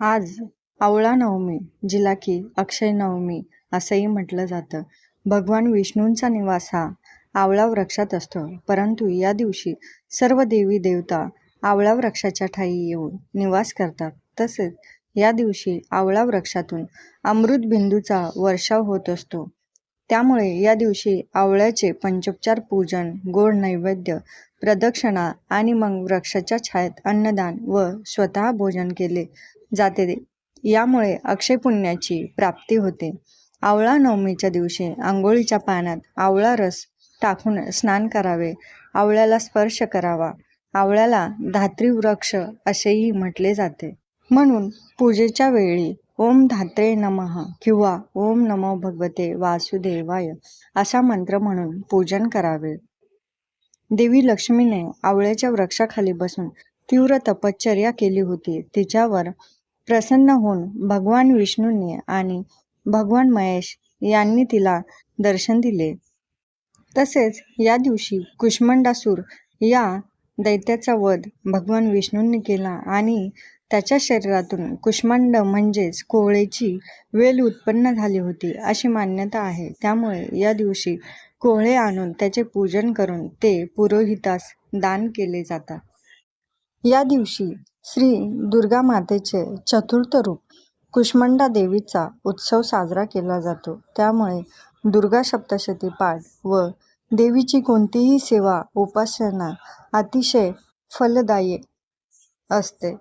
आज आवळा नवमी जिला की अक्षय नवमी असंही म्हटलं जातं. भगवान विष्णूंचा निवास हा आवळा वृक्षात असतो. परंतु या दिवशी सर्व देवी देवता आवळा वृक्षाच्या ठाई येऊन निवास करतात. तसेच या दिवशी आवळा वृक्षातून अमृत बिंदूचा वर्षाव होत असतो. त्यामुळे या दिवशी आवळ्याचे पंचोपचार पूजन गोड नैवेद्य प्रदक्षिणा आणि मग वृक्षाच्या छायेत अन्नदान व स्वतः भोजन केले जाते. यामुळे अक्षय पुण्याची प्राप्ती होते. आवळा नवमीच्या दिवशी आंघोळीच्या पाण्यात आवळा रस टाकून स्नान करावे. आवळ्याला स्पर्श करावा. आवळ्याला धात्री वृक्ष असेही म्हटले जाते. म्हणून पूजेच्या वेळी ओम धात्रे नमः किंवा ओम नमो भगवते वासुदेवाय असा मंत्र म्हणून पूजन करावे. देवी लक्ष्मीने आवळ्याच्या वृक्षाखाली बसून तीव्र तपश्चर्या केली होती. तिच्यावर प्रसन्न होऊन भगवान विष्णूंनी आणि भगवान महेश यांनी तिला दर्शन दिले. तसेच या दिवशी कुष्मंडासूर या दैत्याचा वध भगवान विष्णूंनी केला आणि त्याच्या शरीरातून कुष्मांड म्हणजेच कोहळेची वेल उत्पन्न झाली होती अशी मान्यता आहे. त्यामुळे या दिवशी कोहळे आणून त्याचे पूजन करून ते पुरोहितास दान केले जातात. या दिवशी श्री दुर्गा मातेचे चतुर्थ रूप कुष्मंडा देवीचा उत्सव साजरा केला जातो. त्यामुळे दुर्गा सप्तशती पाठ व देवीची कोणतीही सेवा उपासना अतिशय फलदायी असते.